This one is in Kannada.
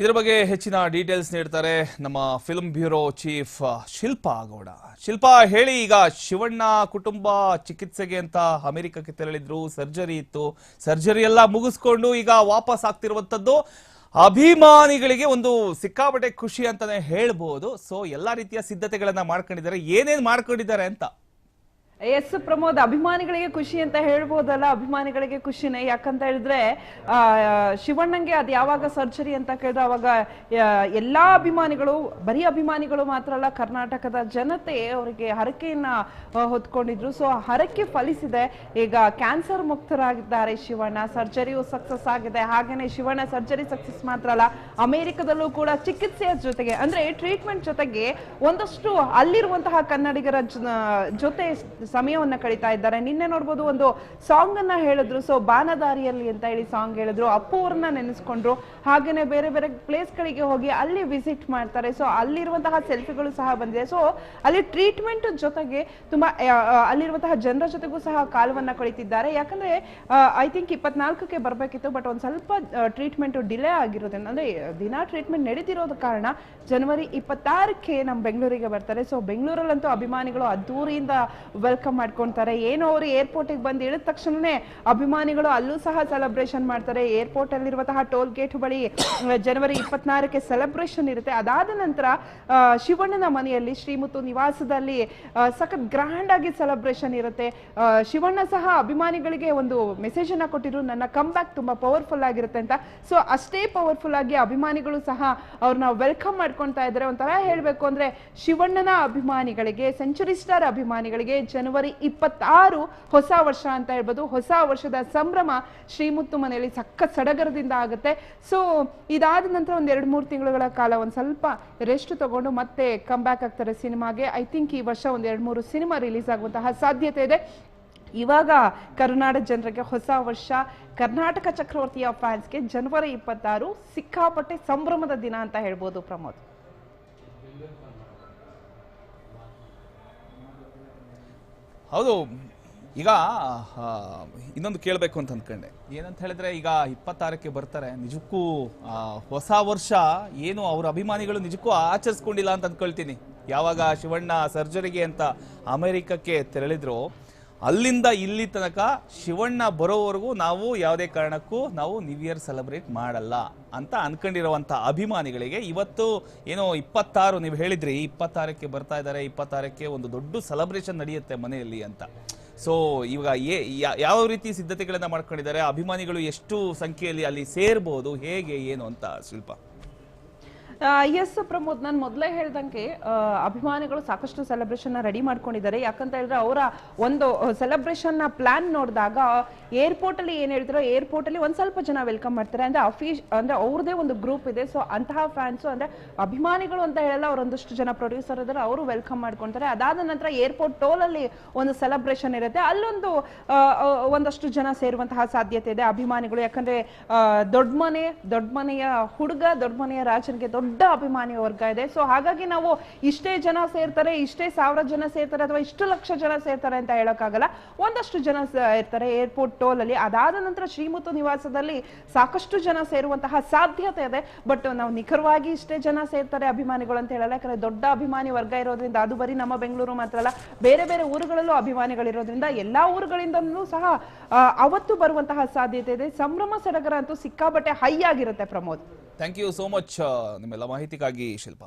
ಇದರ ಬಗ್ಗೆ ಹೆಚ್ಚಿನ ಡೀಟೇಲ್ಸ್ ನೀಡ್ತಾರೆ ನಮ್ಮ film bureau chief Shilpa Gowda. Shilpa, ಹೇಳಿ ಈಗ ಶಿವಣ್ಣ ಕುಟುಂಬ ಚಿಕಿತ್ಸೆಗೆ ಅಂತ ಅಮೆರಿಕಕ್ಕೆ ತೆರಳಿದ್ರು, ಸರ್ಜರಿ ಇತ್ತು. ಸರ್ಜರಿ ಎಲ್ಲ ಮುಗಿಸ್ಕೊಂಡು ಈಗ ವಾಪಸ್ ಆಗ್ತಿರುವಂತದ್ದು ಅಭಿಮಾನಿಗಳಿಗೆ ಒಂದು ಸಿಕ್ಕಾಪಟ್ಟೆ ಖುಷಿ ಅಂತಾನೆ ಹೇಳ್ಬೋದು. ಸೊ ಎಲ್ಲಾ ರೀತಿಯ ಸಿದ್ಧತೆಗಳನ್ನ ಮಾಡ್ಕೊಂಡಿದ್ದಾರೆ. ಏನೇನು ಮಾಡ್ಕೊಂಡಿದ್ದಾರೆ ಅಂತ? ಎಸ್ ಪ್ರಮೋದ್ ಅಭಿಮಾನಿಗಳಿಗೆ ಖುಷಿ ಅಂತ ಹೇಳ್ಬೋದಲ್ಲ? ಅಭಿಮಾನಿಗಳಿಗೆ ಖುಷಿನೇ. ಯಾಕಂತ ಹೇಳಿದ್ರೆ ಆ, ಶಿವಣ್ಣಂಗೆ ಅದು ಯಾವಾಗ ಸರ್ಜರಿ ಅಂತ ಕೇಳಿದ್ರೆ ಅವಾಗ ಎಲ್ಲಾ ಅಭಿಮಾನಿಗಳು ಬರೀ ಅಭಿಮಾನಿಗಳು ಮಾತ್ರ ಅಲ್ಲ ಕರ್ನಾಟಕದ ಜನತೆ ಅವರಿಗೆ ಹರಕೆಯನ್ನ ಹೊತ್ಕೊಂಡಿದ್ರು. ಸೊ ಹರಕೆ ಫಲಿಸಿದೆ. ಈಗ ಕ್ಯಾನ್ಸರ್ ಮುಕ್ತರಾಗಿದ್ದಾರೆ ಶಿವಣ್ಣ. ಸರ್ಜರಿಯು ಸಕ್ಸಸ್ ಆಗಿದೆ. ಹಾಗೇನೆ ಶಿವಣ್ಣ ಸರ್ಜರಿ ಸಕ್ಸಸ್ ಮಾತ್ರ ಅಲ್ಲ ಅಮೆರಿಕದಲ್ಲೂ ಕೂಡ ಚಿಕಿತ್ಸೆಯ ಜೊತೆಗೆ ಅಂದ್ರೆ ಟ್ರೀಟ್ಮೆಂಟ್ ಜೊತೆಗೆ ಒಂದಷ್ಟು ಅಲ್ಲಿರುವಂತಹ ಕನ್ನಡಿಗರ ಜೊತೆ ಸಮಯವನ್ನ ಕಳೀತಾ ಇದ್ದಾರೆ. ನಿನ್ನೆ ನೋಡ್ಬೋದು ಒಂದು ಸಾಂಗ್ ಅನ್ನ ಹೇಳಿದ್ರು. ಸೊ ಬಾನದಾರಿಯಲ್ಲಿ ಅಂತ ಹೇಳಿ ಸಾಂಗ್ ಹೇಳಿದ್ರು. ಅಪ್ಪು ಅವ್ರನ್ನ ನೆನೆಸ್ಕೊಂಡ್ರು. ಹಾಗೇನೆ ಬೇರೆ ಬೇರೆ ಪ್ಲೇಸ್ ಗಳಿಗೆ ಹೋಗಿ ಅಲ್ಲಿ ವಿಸಿಟ್ ಮಾಡ್ತಾರೆ. ಸೊ ಅಲ್ಲಿರುವಂತಹ ಸೆಲ್ಫಿಗಳು ಸಹ ಬಂದಿದೆ. ಸೊ ಅಲ್ಲಿ ಟ್ರೀಟ್ಮೆಂಟ್ ಜೊತೆಗೆ ತುಂಬಾ ಅಲ್ಲಿರುವಂತಹ ಜನರ ಜೊತೆಗೂ ಸಹ ಕಾಲವನ್ನ ಕಳೀತಿದ್ದಾರೆ. ಯಾಕಂದ್ರೆ ಐ ಥಿಂಕ್ ಇಪ್ಪತ್ನಾಲ್ಕಕ್ಕೆ ಬರಬೇಕಿತ್ತು. ಬಟ್ ಒಂದು ಸ್ವಲ್ಪ ಟ್ರೀಟ್ಮೆಂಟ್ ಡಿಲೇ ಆಗಿರೋದ್ರಿಂದ, ಅಂದ್ರೆ, ದಿನ ಟ್ರೀಟ್ಮೆಂಟ್ ನಡೀತಿರೋದ ಕಾರಣ ಜನವರಿ ಇಪ್ಪತ್ತಾರಕ್ಕೆ ನಮ್ಮ ಬೆಂಗಳೂರಿಗೆ ಬರ್ತಾರೆ. ಸೊ ಬೆಂಗಳೂರಲ್ಲಂತೂ ಅಭಿಮಾನಿಗಳು ಅದ್ದೂರಿಯಿಂದ ವೆಲ್ಕಮ್ ಮಾಡ್ಕೊಂತಾರೆ. ಏನು ಅವರು ಏರ್ಪೋರ್ಟಿಗೆ ಬಂದು ಇಳಿದ ತಕ್ಷಣನೇ ಅಭಿಮಾನಿಗಳು ಅಲ್ಲೂ ಸಹ ಸೆಲೆಬ್ರೇಷನ್ ಮಾಡ್ತಾರೆ. ಏರ್ಪೋರ್ಟ್ ಅಲ್ಲಿರುವಂತಹ ಟೋಲ್ ಗೇಟ್ ಬಳಿ ಜನವರಿ ಇಪ್ಪತ್ನಾರಕ್ಕೆ ಸೆಲೆಬ್ರೇಷನ್ ಇರುತ್ತೆ. ಅದಾದ ನಂತರ ಶಿವಣ್ಣನ ಮನೆಯಲ್ಲಿ, ಶ್ರೀಮುತ್ತು ನಿವಾಸದಲ್ಲಿ ಸಖತ್ ಗ್ರ್ಯಾಂಡ್ ಆಗಿ ಸೆಲೆಬ್ರೇಷನ್ ಇರುತ್ತೆ. ಶಿವಣ್ಣ ಸಹ ಅಭಿಮಾನಿಗಳಿಗೆ ಒಂದು ಮೆಸೇಜ್ ಅನ್ನ ಕೊಟ್ಟಿದ್ರು. ನನ್ನ ಕಮ್ ಬ್ಯಾಕ್ ತುಂಬಾ ಪವರ್ಫುಲ್ ಆಗಿರುತ್ತೆ ಅಂತ. ಸೊ ಅಷ್ಟೇ ಪವರ್ಫುಲ್ ಆಗಿ ಅಭಿಮಾನಿಗಳು ಸಹ ಅವ್ರನ್ನ ವೆಲ್ಕಮ್ ಮಾಡ್ಕೊಂತಾ ಇದ್ದಾರೆ ಒಂಥರ ಹೇಳ್ಬೇಕು ಅಂದ್ರೆ ಶಿವಣ್ಣನ ಅಭಿಮಾನಿಗಳಿಗೆ ಸೆಂಚುರಿ ಸ್ಟಾರ್ ಅಭಿಮಾನಿಗಳಿಗೆ ಜನವರಿ ಇಪ್ಪತ್ತಾರು ಹೊಸ ವರ್ಷ ಅಂತ ಹೇಳ್ಬೋದು. ಹೊಸ ವರ್ಷದ ಸಂಭ್ರಮ ಶ್ರೀಮುತ್ತು ಮನೆಯಲ್ಲಿ ಸಕ್ಕ ಸಡಗರದಿಂದ ಆಗುತ್ತೆ. ಸೊ ಇದಾದ ನಂತರ ಒಂದು ಎರಡು ಮೂರು ತಿಂಗಳುಗಳ ಕಾಲ ಒಂದು ಸ್ವಲ್ಪ ರೆಸ್ಟ್ ತಗೊಂಡು ಮತ್ತೆ ಕಮ್ ಬ್ಯಾಕ್ ಆಗ್ತಾರೆ ಸಿನಿಮಾಗೆ. ಐ ಥಿಂಕ್ ಈ ವರ್ಷ ಒಂದು ಎರಡು ಮೂರು ಸಿನಿಮಾ ರಿಲೀಸ್ ಆಗುವಂತಹ ಸಾಧ್ಯತೆ ಇದೆ. ಇವಾಗ ಕರುನಾಡ ಜನರಿಗೆ ಹೊಸ ವರ್ಷ. ಕರ್ನಾಟಕ ಚಕ್ರವರ್ತಿಯ ಫ್ಯಾನ್ಸ್ಗೆ ಜನವರಿ ಇಪ್ಪತ್ತಾರು ಸಿಕ್ಕಾಪಟ್ಟೆ ಸಂಭ್ರಮದ ದಿನ ಅಂತ ಹೇಳ್ಬೋದು ಪ್ರಮೋದ್. ಹೌದು. ಈಗ ಇನ್ನೊಂದು ಕೇಳಬೇಕು ಅಂತ ಅಂದ್ಕೊಂಡೆ ಏನಂತ ಹೇಳಿದ್ರೆ, ಈಗ ಇಪ್ಪತ್ತಾರಕ್ಕೆ ಬರ್ತಾರೆ. ನಿಜಕ್ಕೂ ಹೊಸ ವರ್ಷ ಏನು ಅವ್ರ ಅಭಿಮಾನಿಗಳು ನಿಜಕ್ಕೂ ಆಚರಿಸ್ಕೊಂಡಿಲ್ಲ ಅಂತ ಅಂದ್ಕೊಳ್ತೀನಿ ಯಾವಾಗ ಶಿವಣ್ಣ ಸರ್ಜರಿಗೆ ಅಂತ ಅಮೆರಿಕಕ್ಕೆ ತೆರಳಿದ್ರು ಅಲ್ಲಿಂದ ಇಲ್ಲಿ ತನಕ ಶಿವಣ್ಣ ಬರೋವರೆಗೂ ನಾವು ಯಾವುದೇ ಕಾರಣಕ್ಕೂ ನಾವು ನ್ಯೂ ಇಯರ್ ಸೆಲೆಬ್ರೇಟ್ ಮಾಡಲ್ಲ ಅಂತ ಅನ್ಕೊಂಡಿರುವಂಥ ಅಭಿಮಾನಿಗಳಿಗೆ ಇವತ್ತು ಏನೋ ಇಪ್ಪತ್ತಾರು ನೀವು ಹೇಳಿದ್ರಿ, ಇಪ್ಪತ್ತಾರಕ್ಕೆ ಬರ್ತಾ ಇದ್ದಾರೆ, ಇಪ್ಪತ್ತಾರಕ್ಕೆ ಒಂದು ದೊಡ್ಡ ಸೆಲೆಬ್ರೇಷನ್ ನಡೆಯುತ್ತೆ ಮನೆಯಲ್ಲಿ ಅಂತ. ಸೊ ಇವಾಗ ಏ- ಯಾವ ರೀತಿ ಸಿದ್ಧತೆಗಳನ್ನು ಮಾಡ್ಕೊಂಡಿದ್ದಾರೆ, ಅಭಿಮಾನಿಗಳು ಎಷ್ಟು ಸಂಖ್ಯೆಯಲ್ಲಿ ಅಲ್ಲಿ ಸೇರ್ಬೋದು, ಹೇಗೆ, ಏನು ಅಂತ ಶಿಲ್ಪ ಎಸ್ ಪ್ರಮೋದ್, ನಾನು ಮೊದಲೇ ಹೇಳ್ದಂಗೆ ಅಭಿಮಾನಿಗಳು ಸಾಕಷ್ಟು ಸೆಲೆಬ್ರೇಷನ್ ರೆಡಿ ಮಾಡ್ಕೊಂಡಿದ್ದಾರೆ. ಯಾಕಂತ ಹೇಳಿದ್ರೆ ಅವರ ಒಂದು ಸೆಲೆಬ್ರೇಷನ್ನ ಪ್ಲಾನ್ ನೋಡಿದಾಗ ಏರ್ಪೋರ್ಟ್ ಅಲ್ಲಿ ಏನ್ ಹೇಳ್ತಾರೋ ಏರ್ಪೋರ್ಟ್ ಅಲ್ಲಿ ಒಂದ್ ಸ್ವಲ್ಪ ಜನ ವೆಲ್ಕಮ್ ಮಾಡ್ತಾರೆ. ಅಂದ್ರೆ ಅಫೀಶ್ ಅಂದ್ರೆ ಅವ್ರದೇ ಒಂದು ಗ್ರೂಪ್ ಇದೆ. ಸೊ ಅಂತಹ ಫ್ಯಾನ್ಸ್ ಅಂದ್ರೆ ಅಭಿಮಾನಿಗಳು ಅಂತ ಹೇಳಲ್ಲ, ಅವರೊಂದಷ್ಟು ಜನ ಪ್ರೊಡ್ಯೂಸರ್ ಇದ್ದಾರೆ ಅವರು ವೆಲ್ಕಮ್ ಮಾಡ್ಕೊಂತಾರೆ. ಅದಾದ ನಂತರ ಏರ್ಪೋರ್ಟ್ ಟೋಲ್ ಅಲ್ಲಿ ಒಂದು ಸೆಲೆಬ್ರೇಷನ್ ಇರುತ್ತೆ. ಅಲ್ಲೊಂದು ಒಂದಷ್ಟು ಜನ ಸೇರುವಂತಹ ಸಾಧ್ಯತೆ ಇದೆ ಅಭಿಮಾನಿಗಳು. ಯಾಕಂದ್ರೆ ದೊಡ್ಡ ಮನೆ, ದೊಡ್ಡ ಮನೆಯ ಹುಡುಗ, ದೊಡ್ಡ ಮನೆಯ ರಾಜನಿಗೆ ದೊಡ್ಡ ಅಭಿಮಾನಿ ವರ್ಗ ಇದೆ. ಸೊ ಹಾಗಾಗಿ ನಾವು ಇಷ್ಟೇ ಜನ ಸೇರ್ತಾರೆ, ಇಷ್ಟೇ ಸಾವಿರ ಜನ ಸೇರ್ತಾರೆ ಅಥವಾ ಇಷ್ಟು ಲಕ್ಷ ಜನ ಸೇರ್ತಾರೆ ಅಂತ ಹೇಳೋಕ್ಕಾಗಲ್ಲ. ಒಂದಷ್ಟು ಜನ ಇರ್ತಾರೆ ಏರ್ಪೋರ್ಟ್ ಟೋಲ್ ಅಲ್ಲಿ. ಅದಾದ ನಂತರ ಶ್ರೀಮುತ್ತು ನಿವಾಸದಲ್ಲಿ ಸಾಕಷ್ಟು ಜನ ಸೇರುವಂತಹ ಸಾಧ್ಯತೆ ಇದೆ. ಬಟ್ ನಾವು ನಿಖರವಾಗಿ ಇಷ್ಟೇ ಜನ ಸೇರ್ತಾರೆ ಅಭಿಮಾನಿಗಳು ಅಂತ ಹೇಳಲ್ಲ. ಯಾಕಂದ್ರೆ ದೊಡ್ಡ ಅಭಿಮಾನಿ ವರ್ಗ ಇರೋದ್ರಿಂದ ಅದು ಬರೀ ನಮ್ಮ ಬೆಂಗಳೂರು ಮಾತ್ರ ಅಲ್ಲ, ಬೇರೆ ಬೇರೆ ಊರುಗಳಲ್ಲೂ ಅಭಿಮಾನಿಗಳಿರೋದ್ರಿಂದ ಎಲ್ಲಾ ಊರುಗಳಿಂದಲೂ ಸಹ ಅವತ್ತು ಬರುವಂತಹ ಸಾಧ್ಯತೆ ಇದೆ. ಸಂಭ್ರಮ ಸಡಗರ ಅಂತೂ ಸಿಕ್ಕಾಬಟ್ಟೆ ಹೈ ಆಗಿರುತ್ತೆ Pramod. Thank you so much ನಿಮ್ಮೆಲ್ಲ ಮಾಹಿತಿಗಾಗಿ ಶಿಲ್ಪ.